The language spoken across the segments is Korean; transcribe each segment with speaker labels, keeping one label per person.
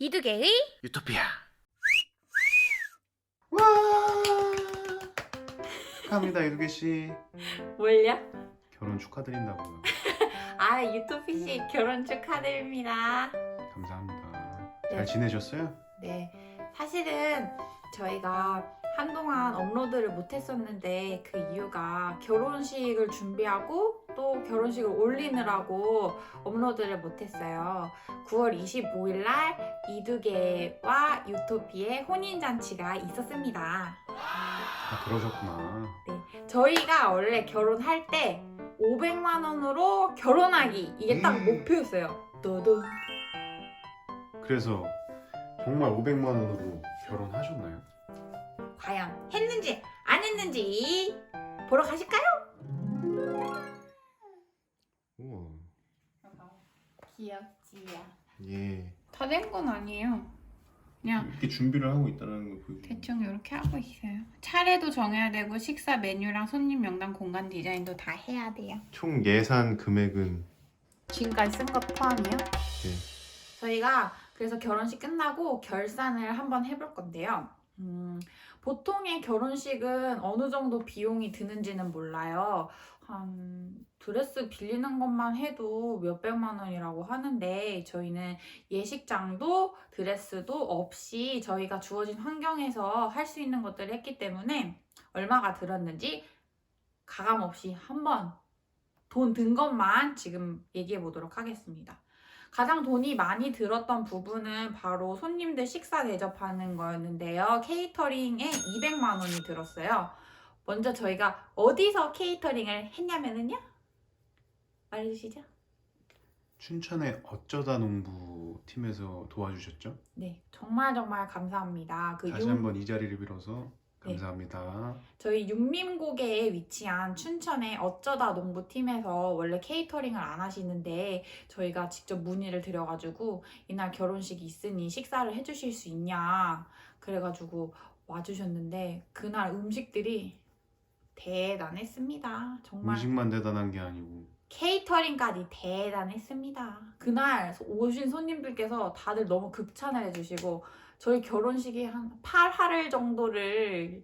Speaker 1: 이두개의
Speaker 2: 유토피아. 와. 축하합니다 이두개 씨.
Speaker 1: 뭘요?
Speaker 2: 결혼 축하드린다고요.
Speaker 1: 아 유토피 씨 결혼 축하드립니다.
Speaker 2: 감사합니다.
Speaker 1: 네.
Speaker 2: 잘 지내셨어요?
Speaker 1: 네, 사실은 저희가 한동안 업로드를 못했었는데 그 이유가 결혼식을 준비하고 또 결혼식을 올리느라고 업로드를 못했어요. 9월 25일 날 이두개와 유토피의 혼인잔치가 있었습니다.
Speaker 2: 아 그러셨구나.
Speaker 1: 저희가 원래 결혼할 때 500만 원으로 결혼하기 이게 딱
Speaker 2: 음.
Speaker 1: 목표였어요. 또도
Speaker 2: 그래서 정말 500만 원으로 결혼하셨나요?
Speaker 1: 과연 했는지 안 했는지 보러 가실까요? 귀엽지요.
Speaker 2: 예.
Speaker 1: 다 된 건 아니에요. 그냥
Speaker 2: 이렇게 준비를 하고 있다는 거 보이고.
Speaker 1: 대충 이렇게 하고 있어요. 차례도 정해야 되고 식사 메뉴랑 손님 명단 공간 디자인도 다 해야 돼요.
Speaker 2: 총 예산 금액은
Speaker 1: 지금까지 쓴 것 포함이요?
Speaker 2: 네.
Speaker 1: 저희가 그래서 결혼식 끝나고 결산을 한번 해볼 건데요. 음, 보통의 결혼식은 어느 정도 비용이 드는지는 몰라요. 한 드레스 빌리는 것만 해도 몇백만 원이라고 하는데 저희는 예식장도 드레스도 없이 저희가 주어진 환경에서 할 수 있는 것들을 했기 때문에 얼마가 들었는지 가감 없이 한번 돈 든 것만 지금 얘기해 보도록 하겠습니다. 가장 돈이 많이 들었던 부분은 바로 손님들 식사 대접하는 거였는데요. 케이터링에 200만 원이 들었어요. 먼저 저희가 어디서 케이터링을 했냐면은요. 말해주시죠.
Speaker 2: 춘천의 어쩌다 농부 팀에서 도와주셨죠?
Speaker 1: 네, 정말 정말 감사합니다. 그
Speaker 2: 다시
Speaker 1: 융-
Speaker 2: 한번 이 자리를 빌어서
Speaker 1: 네.
Speaker 2: 감사합니다.
Speaker 1: 저희 육림고개에 위치한 춘천의 어쩌다 농부팀에서 원래 케이터링을 안 하시는데 저희가 직접 문의를 드려가지고 이날 결혼식이 있으니 식사를 해주실 수 있냐 그래가지고 와주셨는데 그날 음식들이 대단했습니다. 정말
Speaker 2: 음식만 대단한 게 아니고
Speaker 1: 케이터링까지 대단했습니다. 그날 오신 손님들께서 다들 너무 극찬을 해주시고 저희 결혼식이 한 8할 정도를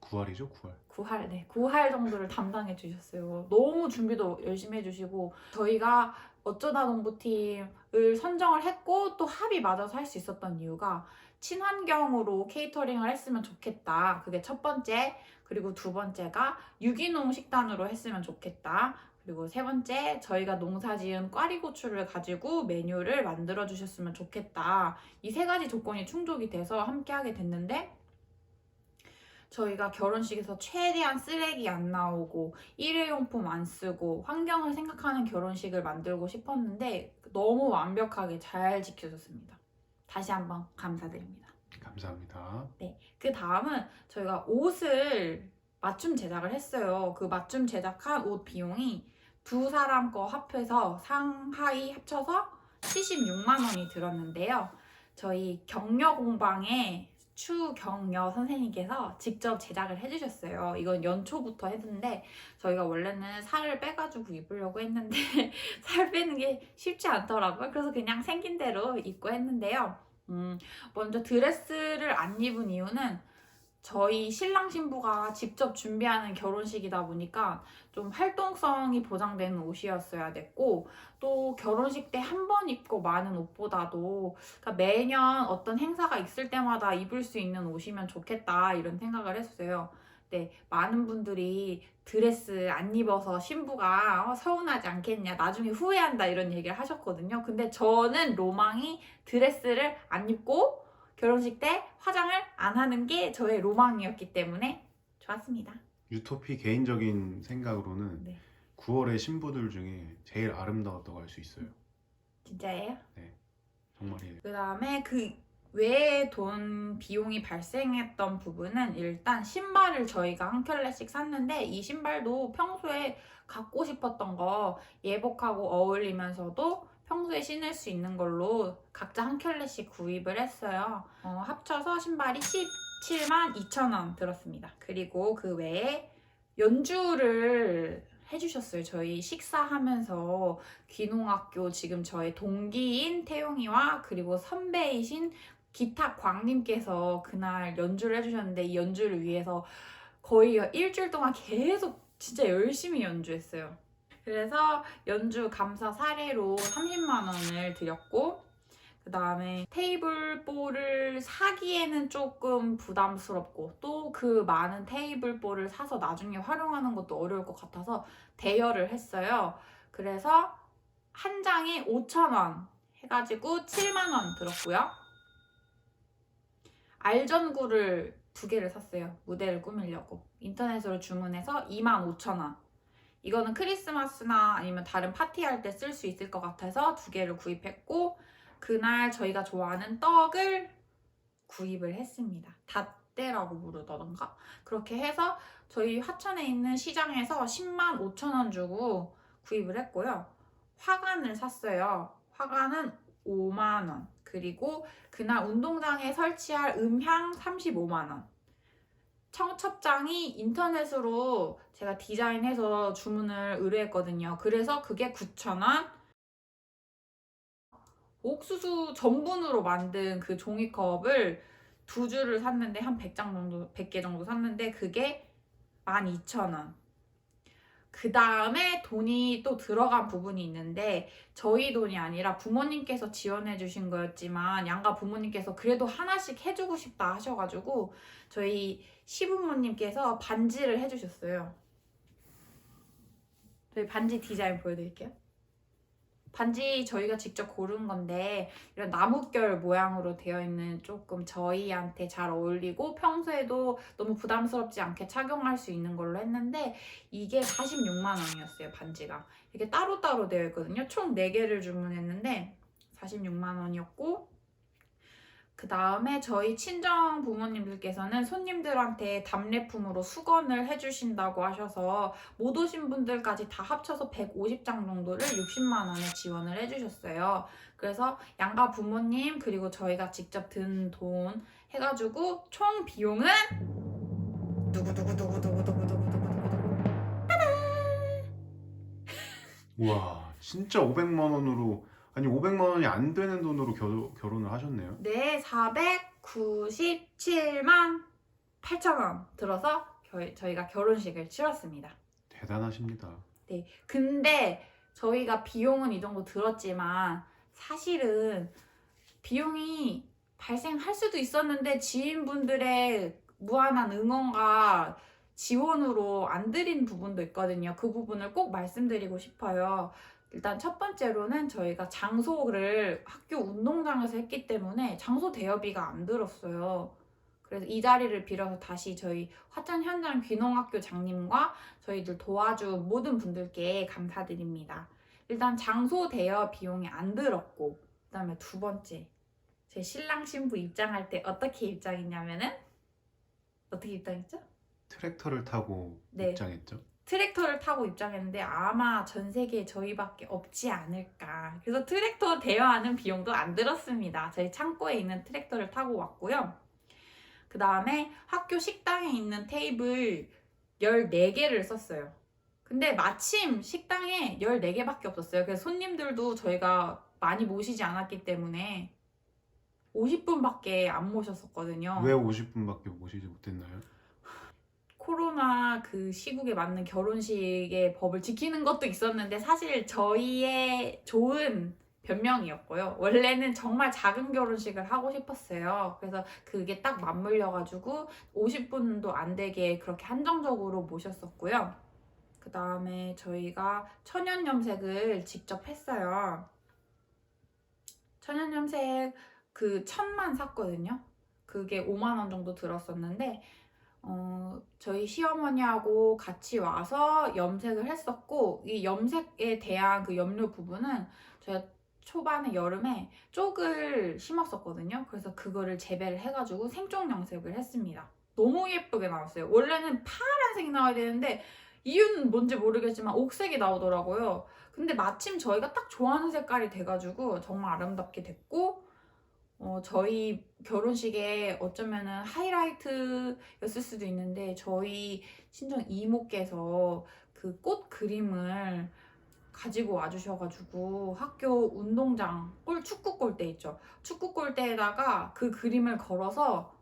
Speaker 2: 9할이죠 9할.
Speaker 1: 9할, 네, 9할 정도를 담당해 주셨어요. 너무 준비도 열심히 해주시고 저희가 어쩌다 농부팀을 선정을 했고 또 합이 맞아서 할 수 있었던 이유가 친환경으로 케이터링을 했으면 좋겠다. 그게 첫 번째. 그리고 두 번째가 유기농 식단으로 했으면 좋겠다. 그리고 세 번째, 저희가 농사 지은 꽈리고추를 가지고 메뉴를 만들어 주셨으면 좋겠다. 이 세 가지 조건이 충족이 돼서 함께 하게 됐는데 저희가 결혼식에서 최대한 쓰레기 안 나오고 일회용품 안 쓰고 환경을 생각하는 결혼식을 만들고 싶었는데 너무 완벽하게 잘 지켜졌습니다. 다시 한번 감사드립니다.
Speaker 2: 감사합니다.
Speaker 1: 그 다음은 저희가 옷을 맞춤 제작을 했어요. 그 맞춤 제작한 옷 비용이 두 사람 거 합해서 상하이 합쳐서 76만 원이 들었는데요. 저희 격려 공방에 추경여 선생님께서 직접 제작을 해주셨어요. 이건 연초부터 했는데 저희가 원래는 살을 빼가지고 입으려고 했는데 살 빼는 게 쉽지 않더라고요. 그래서 그냥 생긴 대로 입고 했는데요. 음, 먼저 드레스를 안 입은 이유는 저희 신랑 신부가 직접 준비하는 결혼식이다 보니까 좀 활동성이 보장되는 옷이었어야 됐고 또 결혼식 때 한 번 입고 많은 옷보다도 그러니까 매년 어떤 행사가 있을 때마다 입을 수 있는 옷이면 좋겠다 이런 생각을 했어요. 네, 많은 분들이 드레스 안 입어서 신부가 어, 서운하지 않겠냐, 나중에 후회한다 이런 얘기를 하셨거든요. 근데 저는 로망이 드레스를 안 입고 결혼식 때 화장을 안 하는 게 저의 로망이었기 때문에 좋았습니다.
Speaker 2: 유토피 개인적인 생각으로는
Speaker 1: 네.
Speaker 2: 9월의 신부들 중에 제일 아름다웠다고 할 수 있어요.
Speaker 1: 진짜예요?
Speaker 2: 정말이에요.
Speaker 1: 그 다음에 그 외에 돈 비용이 발생했던 부분은 일단 신발을 저희가 한 켤레씩 샀는데 이 신발도 평소에 갖고 싶었던 거 예복하고 어울리면서도 평소에 신을 수 있는 걸로 각자 한 켤레씩 구입을 했어요. 어, 합쳐서 신발이 17만 2천 원 들었습니다. 그리고 그 외에 연주를 해주셨어요. 저희 식사하면서 귀농학교 지금 저의 동기인 태용이와 그리고 선배이신 기타 광님께서 그날 연주를 해주셨는데 이 연주를 위해서 거의 일주일 동안 계속 진짜 열심히 연주했어요. 그래서 연주 감사 사례로 30만 원을 드렸고 그 다음에 테이블 볼을 사기에는 조금 부담스럽고 또 그 많은 테이블 볼을 사서 나중에 활용하는 것도 어려울 것 같아서 대여를 했어요. 그래서 한 장에 5,000원 해가지고 7만원 들었고요. 알전구를 두 개를 샀어요. 무대를 꾸미려고. 인터넷으로 주문해서 25,000원. 이거는 크리스마스나 아니면 다른 파티할 때 쓸 수 있을 것 같아서 두 개를 구입했고 그날 저희가 좋아하는 떡을 구입을 했습니다. 닷대라고 부르던가? 그렇게 해서 저희 화천에 있는 시장에서 10만 5천 원 주고 구입을 했고요. 화관을 샀어요. 화관은 5만 원. 그리고 그날 운동장에 설치할 음향 35만 원. 청첩장이 인터넷으로 제가 디자인해서 주문을 의뢰했거든요. 그래서 그게 9,000원. 옥수수 전분으로 만든 그 종이컵을 두 줄을 샀는데 한 100장 정도, 100개 정도 샀는데 그게 12,000원. 그 다음에 돈이 또 들어간 부분이 있는데 저희 돈이 아니라 부모님께서 지원해 주신 거였지만 양가 부모님께서 그래도 하나씩 해주고 싶다 하셔가지고 저희 시부모님께서 반지를 해주셨어요. 저희 반지 디자인 보여드릴게요. 반지 저희가 직접 고른 건데 이런 나뭇결 모양으로 되어 있는 조금 저희한테 잘 어울리고 평소에도 너무 부담스럽지 않게 착용할 수 있는 걸로 했는데 이게 46만 원이었어요 반지가. 이게 따로따로 되어 있거든요. 총 4개를 주문했는데 46만 원이었고 그 다음에 저희 친정 부모님들께서는 손님들한테 답례품으로 수건을 해주신다고 하셔서 못 오신 분들까지 다 합쳐서 150장 정도를 60만 원에 지원을 해주셨어요. 그래서 양가 부모님 그리고 저희가 직접 든 돈 해가지고 총 비용은 두구두구두구두구두구두구두구
Speaker 2: 우와 진짜 500만 원으로 아니 500만 원이 안 되는 돈으로 겨, 결혼을 하셨네요.
Speaker 1: 네, 497만 8천 원 들어서 겨- 저희가 결혼식을 치렀습니다.
Speaker 2: 대단하십니다.
Speaker 1: 네. 근데 저희가 비용은 이 정도 들었지만 사실은 비용이 발생할 수도 있었는데 지인분들의 무한한 응원과 지원으로 안 드린 부분도 있거든요. 그 부분을 꼭 말씀드리고 싶어요. 일단 첫 번째로는 저희가 장소를 학교 운동장에서 했기 때문에 장소 대여비가 안 들었어요. 그래서 이 자리를 빌어서 다시 저희 화천 현장 귀농학교 장님과 저희들 도와준 모든 분들께 감사드립니다. 일단 장소 대여 비용이 안 들었고, 그 다음에 두 번째, 제 신랑 신부 입장할 때 어떻게 입장했냐면은 어떻게 입장했죠?
Speaker 2: 트랙터를 타고
Speaker 1: 네.
Speaker 2: 입장했죠.
Speaker 1: 트랙터를 타고 입장했는데 아마 전 세계에 저희밖에 없지 않을까. 그래서 트랙터 대여하는 비용도 안 들었습니다. 저희 창고에 있는 트랙터를 타고 왔고요. 그 다음에 학교 식당에 있는 테이블 14개를 썼어요. 근데 마침 식당에 14개밖에 없었어요. 그래서 손님들도 저희가 많이 모시지 않았기 때문에 50분밖에 안 모셨었거든요.
Speaker 2: 왜 50분밖에 모시지 못했나요?
Speaker 1: 코로나 그 시국에 맞는 결혼식의 법을 지키는 것도 있었는데 사실 저희의 좋은 변명이었고요. 원래는 정말 작은 결혼식을 하고 싶었어요. 그래서 그게 딱 맞물려가지고 50분도 안 되게 그렇게 한정적으로 모셨었고요. 그 다음에 저희가 천연 염색을 직접 했어요. 천연 염색 그 천만 샀거든요. 그게 5만 원 정도 들었었는데 어, 저희 시어머니하고 같이 와서 염색을 했었고 이 염색에 대한 그 염료 부분은 제가 초반에 여름에 쪽을 심었었거든요. 그래서 그거를 재배를 해가지고 생쪽 염색을 했습니다. 너무 예쁘게 나왔어요. 원래는 파란색이 나와야 되는데 이유는 뭔지 모르겠지만 옥색이 나오더라고요. 근데 마침 저희가 딱 좋아하는 색깔이 돼가지고 정말 아름답게 됐고 어, 저희 결혼식에 어쩌면은 하이라이트였을 수도 있는데 저희 친정 이모께서 그그꽃 그림을 가지고 와주셔가지고 학교 운동장 골 축구 골대 있죠. 축구 골대에다가 그 그림을 걸어서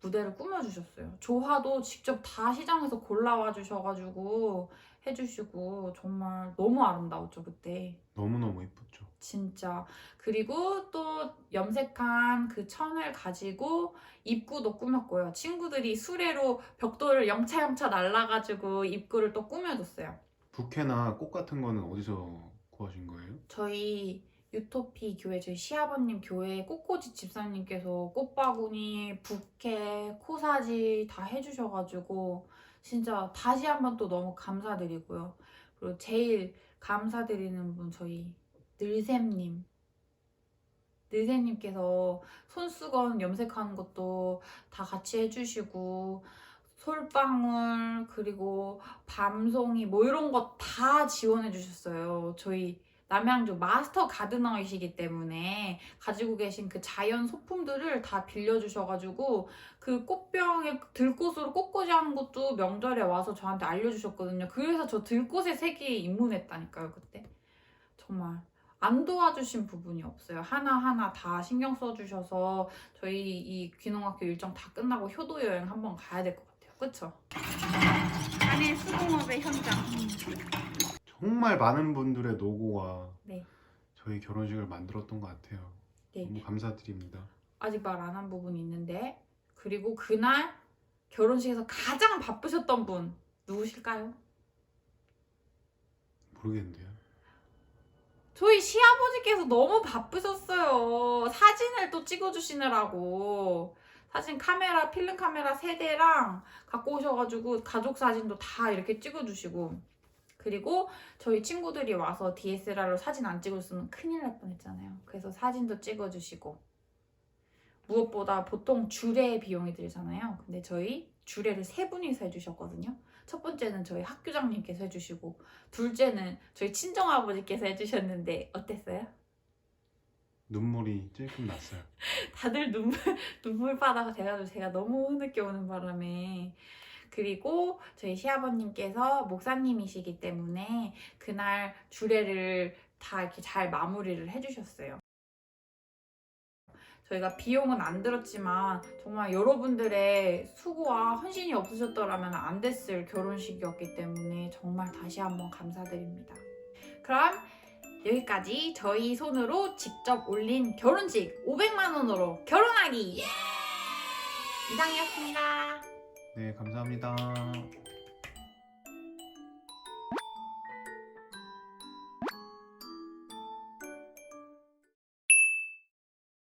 Speaker 1: 무대를 꾸며주셨어요. 조화도 직접 다 시장에서 골라와 주셔가지고 해주시고 정말 너무 아름다웠죠 그때.
Speaker 2: 너무너무 이뻤죠.
Speaker 1: 진짜. 그리고 또 염색한 그 천을 가지고 입구도 꾸몄고요. 친구들이 수레로 벽돌을 영차영차 날라가지고 입구를 또 꾸며줬어요.
Speaker 2: 부케나 꽃 같은 거는 어디서 구하신 거예요?
Speaker 1: 저희 유토피 교회 저희 시아버님 교회 꽃꽂이 집사님께서 꽃바구니, 부케, 코사지 다 해주셔가지고 진짜 다시 한번 또 너무 감사드리고요. 그리고 제일 감사드리는 분 저희 늘샘님. 늘샘님께서 손수건 염색하는 것도 다 같이 해주시고 솔방울 그리고 밤송이 뭐 이런 거 다 지원해 주셨어요. 저희 남양주 마스터 가드너이시기 때문에 가지고 계신 그 자연 소품들을 다 빌려주셔가지고 그 꽃병에 들꽃으로 꽃꽂이 하는 것도 명절에 와서 저한테 알려주셨거든요. 그래서 저 들꽃의 세계에 입문했다니까요, 그때. 정말. 안 도와주신 부분이 없어요. 하나하나 다 신경 써주셔서 저희 이 귀농학교 일정 다 끝나고 효도 여행 한번 가야 될 것 같아요. 그쵸? 안에 수공업의 현장.
Speaker 2: 정말 많은 분들의 노고와
Speaker 1: 네.
Speaker 2: 저희 결혼식을 만들었던 것 같아요.
Speaker 1: 네.
Speaker 2: 너무 감사드립니다.
Speaker 1: 아직 말 안 한 부분이 있는데 그리고 그날 결혼식에서 가장 바쁘셨던 분 누구실까요?
Speaker 2: 모르겠는데요.
Speaker 1: 저희 시아버지께서 너무 바쁘셨어요. 사진을 또 찍어주시느라고. 사진 카메라, 필름 카메라 세 대랑 갖고 오셔가지고 가족 사진도 다 이렇게 찍어주시고. 그리고 저희 친구들이 와서 DSLR로 사진 안 찍었으면 큰일 날 뻔했잖아요. 그래서 사진도 찍어주시고. 무엇보다 보통 주례 비용이 들잖아요. 근데 저희 주례를 세 분이서 해주셨거든요. 첫 번째는 저희 학교장님께서 해주시고, 둘째는 저희 친정아버지께서 해주셨는데 어땠어요?
Speaker 2: 눈물이 찔끔 났어요.
Speaker 1: 다들 눈물 눈물 바다가 돼가지고 제가 너무 늦게 오는 바람에 그리고 저희 시아버님께서 목사님이시기 때문에 그날 주례를 다 이렇게 잘 마무리를 해주셨어요. 저희가 비용은 안 들었지만 정말 여러분들의 수고와 헌신이 없으셨더라면 안 됐을 결혼식이었기 때문에 정말 다시 한번 감사드립니다. 그럼 여기까지 저희 손으로 직접 올린 결혼식 500만 원으로 결혼하기 이상이었습니다.
Speaker 2: 네, 감사합니다.